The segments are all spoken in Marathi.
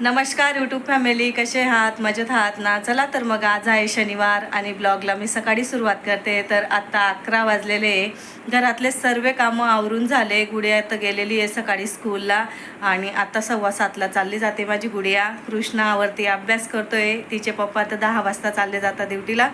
नमस्कार यूट्यूब फॅमिली कसे आहात? मजेत आहात ना? चला तर मग आज आहे शनिवार आणि ब्लॉगला मी सकाळी सुरुवात करते. तर आत्ता अकरा वाजलेले आहे. घरातले सर्व कामं आवरून झाले. गुडिया तर गेलेली आहे सकाळी स्कूलला आणि आत्ता सव्वा सातला चालली जाते माझी गुडिया. कृष्णावरती अभ्यास करतोय. तिचे पप्पा तर दहा वाजता चालले जातात ड्युटीला.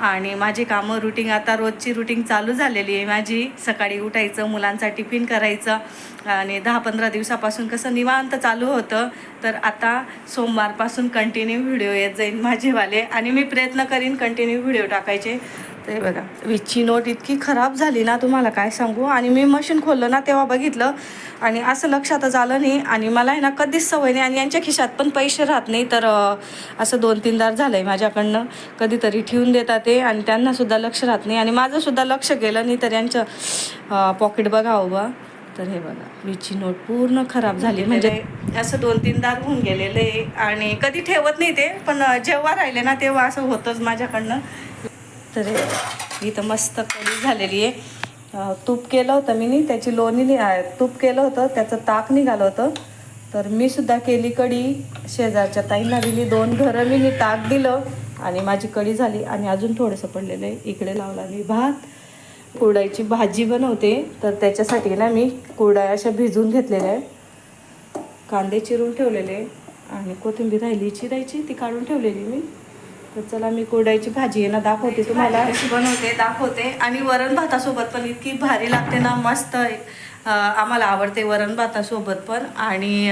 आणि माझी कामं रुटीन आता रोजची रुटीन चालू झालेली आहे माझी. सकाळी उठायचं मुलांचा टिफिन करायचं. आणि दहा पंधरा दिवसापासून कसं निवांत चालू होतं. तर आता सोमवारपासून कंटिन्यू व्हिडिओ येत जाईल माझेवाले आणि मी प्रयत्न करीन कंटिन्यू व्हिडिओ टाकायचे. ते बघा वीजची नोट इतकी खराब झाली ना तुम्हाला काय सांगू? आणि मी मशीन खोललं ना तेव्हा बघितलं. आणि असं लक्षातच आलं नाही. आणि मला आहे ना कधीच सवय नाही. आणि यांच्या खिशात पण पैसे राहत नाही. तर असं दोन तीनदार झालं आहे माझ्याकडनं. कधीतरी ठेवून देतात ते. आणि त्यांनासुद्धा लक्ष राहत नाही. आणि माझंसुद्धा लक्ष गेलं नाही तर यांचं पॉकेट बघावं बा तर हे बघा वीजची नोट पूर्ण खराब झाली. म्हणजे असं दोन तीनदा होऊन गेलेलं आहे. आणि कधी ठेवत नाही ते पण जेव्हा राहिले ना तेव्हा असं होतंच माझ्याकडनं. तर हे इथं मस्त कढी झालेली आहे. तूप केलं होतं मी नी त्याची लोणी नि- अं, तूप केलं होतं त्याचं ताक निघालं होतं. तर मी सुद्धा केली कढी शेजारच्या ताईंना दिली दोन घरं मी ताक दिलं आणि माझी कढी झाली. आणि अजून थोडंसं पडलेलं आहे. इकडे लावला मी भात. कुरडाईची भाजी बनवते तर त्याच्यासाठी ना मी कुरडाया अशा भिजवून घेतलेल्या आहे कांदे चिरून ठेवलेले आणि कोथिंबीर राहिली चिरायची ती काढून ठेवलेली मी. तर चला मी कुरडाईची भाजी आहे ना दाखवते तुम्हाला. अशी बनवते दाखवते. आणि वरण भातासोबत पण इतकी भारी लागते ना मस्त आम्हाला आवडते वरण भातासोबत पण आणि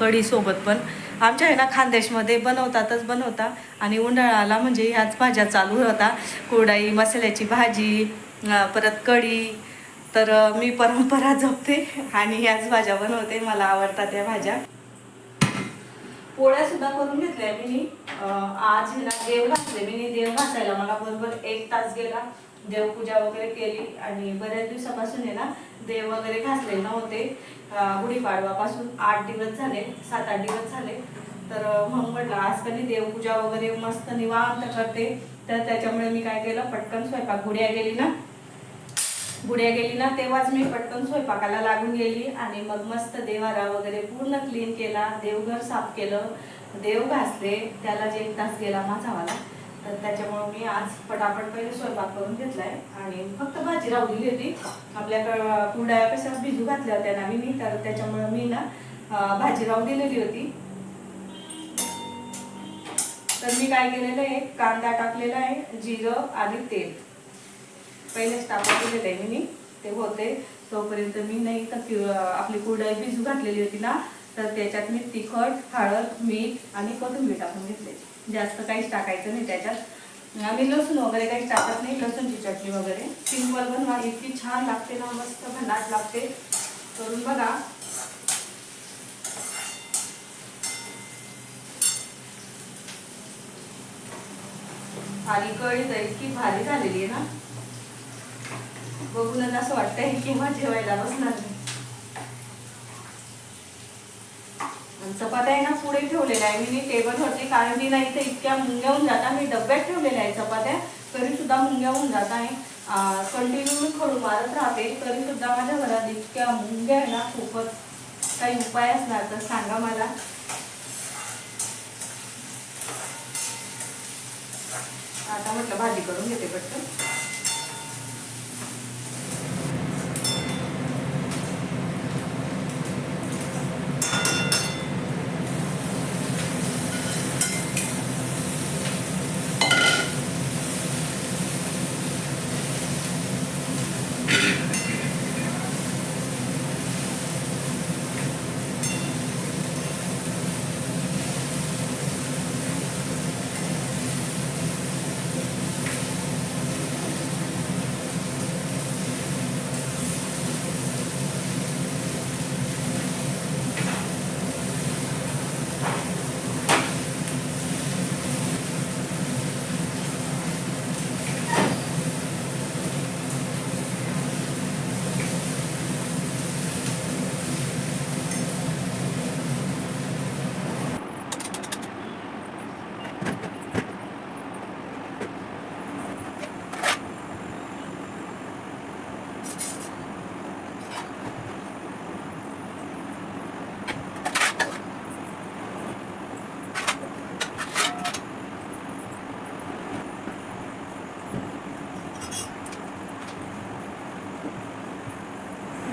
कढीसोबत पण. आमच्या आहे ना खानदेशमध्ये बनवतातच बनवता. आणि उन्हाळ्याला म्हणजे ह्याच भाज्या चालू होता. कुरडाई मसाल्याची भाजी परत कढी तर मी परंपरा जपते आणि ह्याच भाज्या बनवते. मला आवडतात त्या भाज्या. पोळ्या सुद्धा करून घेतल्या मी. आज आहे ना देव घासले मी देव घासायला. मला बरोबर एक तास गेला. देवपूजा वगैरे केली आणि बऱ्याच दिवसापासून आहे ना देव वगैरे घासले नव्हते. गुढीपाडवापासून आठ दिवस झाले सात आठ दिवस झाले. तर म्हणून मग म्हटलं आज कधी देवपूजा वगैरे मस्त निवांत करते. तर त्याच्यामुळे मी काय केलं पटकन स्वयंपाक गुड्या गेली ना. गुड्या गेली ना तेव्हाच मी पटकन स्वयंपाकाला लागून गेली आणि मग मस्त देवारा वगैरे पूर्ण क्लीन केला देवघर साफ केलं देव घासले त्याला जे एक तास गेला माझावाला तर त्याच्यामुळे मी आज पटापट पहिले स्वयंपाक करून घेतलाय आणि फक्त भाजी राहिली होती. आपल्याकडं कुरड्या कशा भिजू घातल्या होत्या ना मी तर त्याच्यामुळे मी ना भाजी राहू दिलेली होती. तर मी काय केलेलं आहे? कांदा टाकलेला आहे जिरं आणि तेल. पहिलेच टाकून दिलेलं आहे मी. ते होते तोपर्यंत मी नाही तर आपली कुरडाई भिजू घातलेली होती ना तर त्याच्यात मी तिखट हळद मीठ आणि कोथिंबीर टाकून घेतले. जास्त काहीच टाकायचं नाही त्याच्यात. आम्ही लसूण वगैरे काहीच टाकत नाही लसूणची चटणी वगैरे. सिंपल बनवा इतकी छान लागते ना मस्त भन्नाट लागते. करून बघा. आणि कळी जाईल इतकी भारी झालेली आहे ना. बघूनच असं वाटतंय किंवा जेवायला बसणार नाही चपात्या आहे ना पुढे ठेवलेल्या आहे. मी टेबलवरती कारण मी नाही तर इतक्या मुंग्या होऊन जाता मी डब्यात ठेवलेल्या आहे चपात्या. तरी सुद्धा मुंग्या होऊन जात आहे. कंटिन्यू मी खडू मारत राहते. तरी सुद्धा माझ्या घरात इतक्या मुंग्या आहे ना खूपच काही उपाय असणार तर सांगा मला. आता म्हटलं भाजी करून घेते पटकन.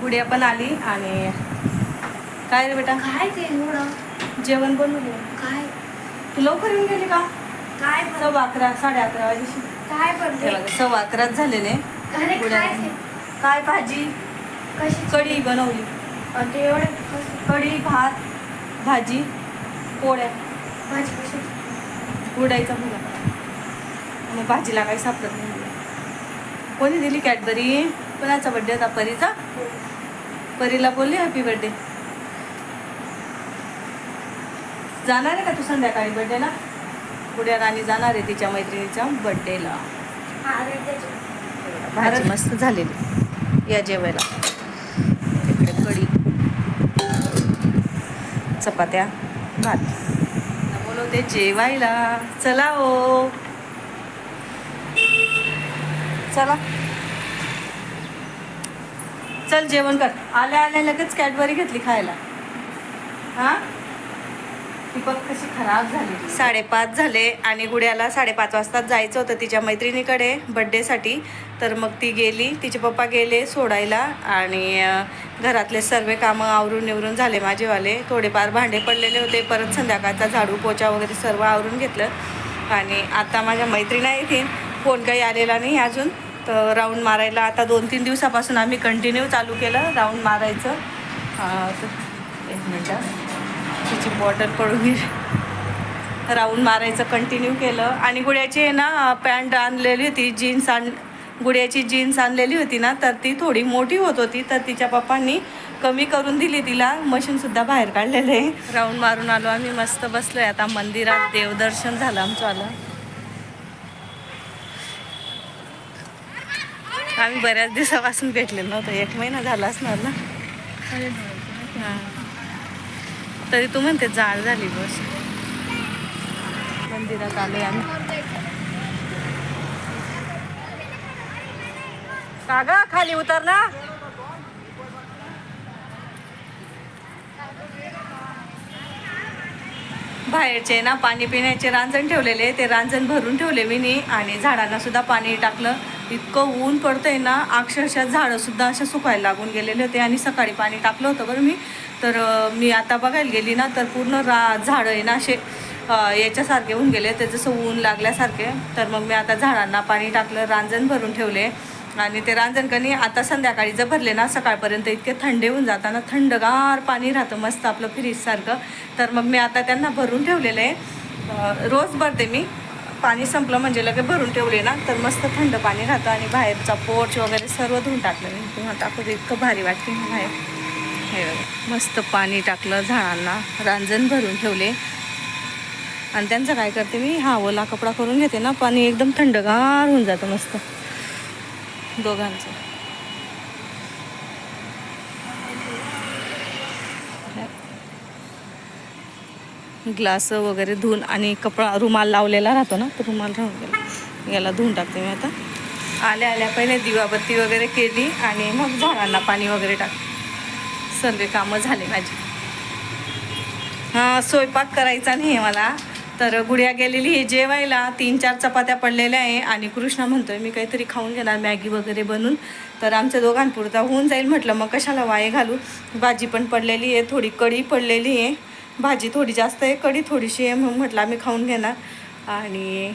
गुडिया पण आली आणि काय रे बेटा? काय ते एवढं? जेवण बनवले. काय? तू लवकर येऊन गेली का? काय सव्वा अकरा साडे अकरा वाजेशी. काय हे बघा, सव्वा अकराच झालेले. काय भाजी? कशी कढी बनवली. आणि ते एवढे कढी भात भाजी पोळ्या. भाजी कशी? उडायचा मुगा मग भाजीला काही सापडत नाही. मला. कोणी दिली कॅडबरी? कोणाचा बड्डे होता परीचा? परीला बोलली हॅपी बर्थडे जाणार आहे का तू संध्याकाळी बर्थडेला पुढ्या राणी जाणार आहे तिच्या मैत्रिणीच्या बर्थडेला भाजी मस्त झालेली. या जेवायला. कढी. चपात्या भात. बोलवते जेवायला. चला ओ चला. चल जेवण कर. आल्या आल्या लगेच कॅडबरी घेतली खायला. हां? ती बघ कशी खराब झाली. साडेपाच झाले आणि गुड्याला साडेपाच वाजता जायचं होतं तिच्या मैत्रिणीकडे बड्डेसाठी. तर मग ती गेली तिचे पप्पा गेले सोडायला आणि घरातले सर्व कामं आवरून निवरून झाले माझेवाले. थोडेफार भांडे पडलेले होते परत संध्याकाळचा झाडू पोचा वगैरे सर्व आवरून घेतलं. आणि आता माझ्या मैत्रिणी येतील फोन काही आलेला नाही अजून. तर राऊंड मारायला. आता दोन तीन दिवसापासून आम्ही कंटिन्यू चालू केलं राऊंड मारायचं. तर- एक मिनटं तिची बॉटल पडून गेली. राऊंड मारायचं कंटिन्यू केलं. आणि गुड्याची आहे ना पॅन्ट आणलेली होती जीन्स आण गुड्याची जीन्स आणलेली होती ना तर ती थोडी मोठी होत होती तर तिच्या पप्पांनी कमी करून दिली तिला. मशीनसुद्धा बाहेर काढलेलं आहे. राऊंड मारून आलो आम्ही मस्त बसलो आहे आता मंदिरात देवदर्शन झालं आमचं आलं. आम्ही बऱ्याच दिवसापासून भेटलेलो नव्हतं. एक महिना झाला असणार ना? हां. तरी तू म्हणते जाळ झाली बस. मंदिरात आलोय आम्ही. का खाली उतर ना बाहेरचे ना पाणी पिण्याचे रांजण ठेवलेले ते रांजण भरून ठेवले मी नी आणि झाडांना सुद्धा पाणी टाकलं. इतकं ऊन पडतंय ना अक्षरशः झाडं सुद्धा अशा सुकायला लागून गेलेले होते आणि सकाळी पाणी टाकलं होतं बरं मी. तर मी आता बघायला गेली ना तर पूर्ण रा झाडं आहे ना असे याच्यासारखे होऊन गेले. ते जसं ऊन लागल्यासारखे. तर मग मी आता झाडांना पाणी टाकलं रांजण भरून ठेवले. आणि ते रांजणकणी आता संध्याकाळी जर भरले ना सकाळपर्यंत इतके थंडे होऊन जाताना थंडगार पाणी राहतं मस्त आपलं फ्रीजसारखं तर मग मी आता त्यांना भरून ठेवलेलं आहे. रोज भरते मी. पाणी संपलं म्हणजे लगे भरून ठेवले ना तर मस्त थंड पाणी राहतं आणि बाहेरचा पोर्च वगैरे सर्व धुवून टाकलं मी. तुम्हाला टाकू इतकं भारी वाटते बाहेर. हे मस्त पाणी टाकलं झाडांना. रांजण भरून ठेवले. आणि त्यांचं काय करते मी हा ओला कपडा करून घेते ना पाणी एकदम थंडगार होऊन जातं मस्त. दोघांचं. ग्लास वगैरे धुवून आणि कपडा रुमाल लावलेला राहतो ना तो रुमाल राहून गेला. याला धुवून टाकते मी आता. आल्या आल्या पहिले दिवाबत्ती वगैरे केली आणि मग झाडांना पाणी वगैरे टाक. सर्व कामं झाले माझी. हां स्वयंपाक करायचा नाही आहे मला. तर गुड्या गेलेली आहे जेवायला तीन चार चपात्या पडलेल्या आहे आणि कृष्णा म्हणतोय मी काहीतरी खाऊन घेणार मॅगी वगैरे बनवून. तर आमच्या दोघांपुरता होऊन जाईल म्हटलं मग कशाला वाये घालू? भाजी पण पडलेली आहे थोडी कढी पडलेली आहे. भाजी थोडी जास्त आहे कढी थोडीशी आहे मग म्हटलं आम्ही खाऊन घेणार. आणि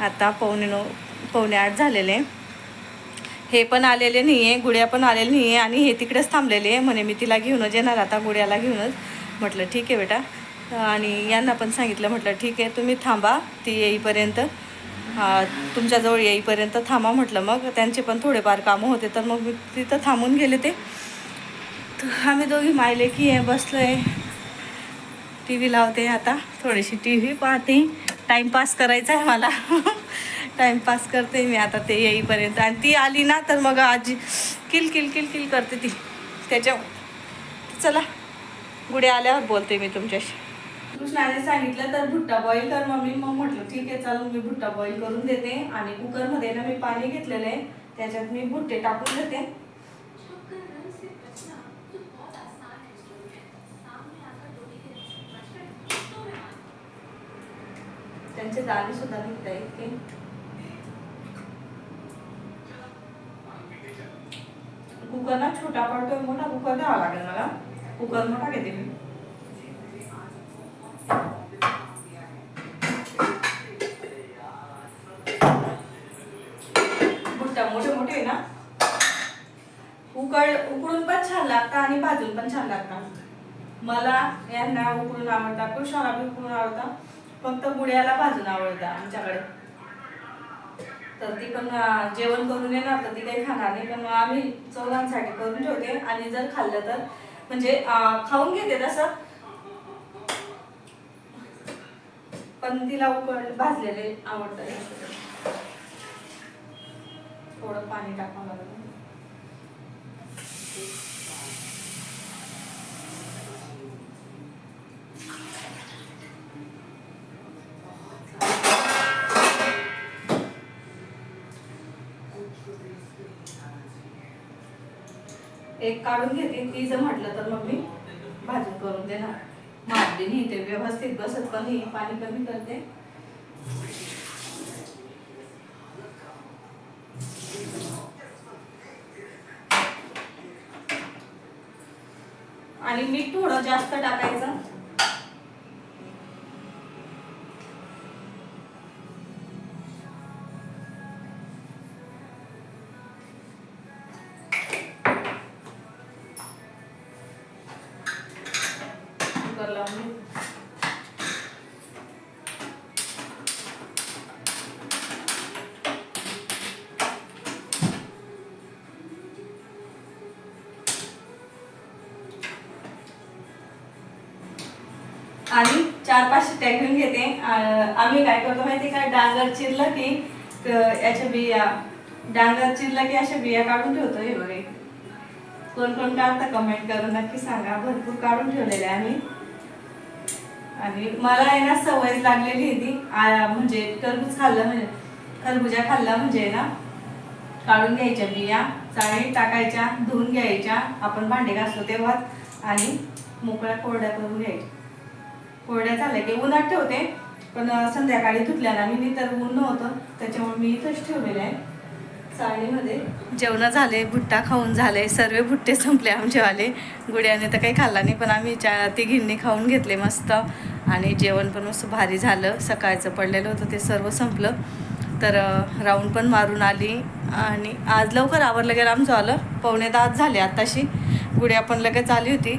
आता पावणे नऊ पावणे आठ झालेले आहे. हे पण आलेले नाही आहे गुड्या पण आलेले नाही आहे आणि हे तिकडेच थांबलेले आहे म्हणे मी तिला घेऊनच येणार आता गुड्याला घेऊनच. म्हटलं ठीक आहे बेटा. आणि यांना पण सांगितलं म्हटलं ठीक आहे तुम्ही थांबा ती येईपर्यंत. तुमच्याजवळ येईपर्यंत थांबा म्हटलं. मग त्यांचे पण थोडेफार कामं होते तर मग मी तिथं थांबून गेले ते. तर आम्ही दोघी मायले की आहे बसलो आहे टी व्ही लावते आता थोडीशी टी व्ही पाहते. टाईमपास करायचा आहे मला. टाईमपास करते मी आता ते येईपर्यंत. आणि ती आली ना तर मग आजी किल किल किल किल करते ती. त्याच्या चला गुढे आल्यावर बोलते मी तुमच्याशी. कृष्णाने सांगितलं तर भुट्टा बॉईल कर मम्मी. मग म्हटलं ठीक आहे चालू मी भुट्टा बॉईल करून देते आणि कुकरमध्ये ना मी पाणी घेतलेलं आहे. त्याच्यात मी भुट्टे टाकून देते. त्यांचे दाणे सुद्धा निघत आहेत कुकर ना छोटा पडतोय मोठा कुकर द्यावा लागेल मला. कुकर मोठा घेते मी भुट्टा मोठे मोठे ना उकळ उकळून पण छान लागतं आणि भाजून पण छान लागतात मला यांना उकळून आवडतात कृष्णाला बी उकळून आवडतात फक्त गुड्याला भाजून आवडतं आमच्याकडे. तर ती पण जेवण करून येणार तर ती काही खाणार नाही. पण आम्ही चौघांसाठी करून ठेवते आणि जर खाल्लं तर म्हणजे खाऊन घेते तसं. पण तिला उकळ भाजलेले आवडतं. थोडं पाणी टाकावं लागेल. एक काढून घेते. ती जर म्हटलं तर मग मी भाजी करून देणार. मारली नाही ते व्यवस्थित बसत पण नाही पाणी कमी करते आणि मीठ थोडं जास्त टाकायचं. कुकर लावून आणि चार पाच शिट्ट्या घेऊन घेते. आम्ही काय करतो माहिती का? डांगर चिरलं की याच्या बिया डांगर चिरलं की अशा बिया काढून ठेवतो हे बघे. कोण कोण काढता कमेंट करून नक्की सांगा. भरपूर काढून ठेवलेले आहे आम्ही. आणि मला आहे ना सवय लागलेली आहे ती. आ- म्हणजे टरबूज खाल्लं म्हणजे खरबुजा खाल्ला म्हणजे ना काढून घ्यायच्या बिया चाळीत टाकायच्या धुवून घ्यायच्या. आपण भांडे घासतो तेव्हा आणि मोकळ्या कोरड्या करून घ्यायच्या. कोरड्या झाल्या. की उन्हात ठेवते पण संध्याकाळी धुतल्या ना मी तर ऊन नव्हतं त्याच्यामुळे मी इथंच ठेवलेलं आहे. चाळणीमध्ये जेवण झाले भुट्टा खाऊन झाले सर्व भुट्टे संपले आमचेवाले गुड्याने तर काही खाल्ला नाही पण आम्ही चा घिणी खाऊन घेतले मस्त. आणि जेवण पण मस्त भारी झालं. सकाळचं पडलेलं होतं ते सर्व संपलं. तर राऊंड पण मारून आली. आणि आज लवकर आवरलं गेलं आमचं आलं पावणे दहाच झाले आत्ताशी. गुड्या पण लगेच आली होती.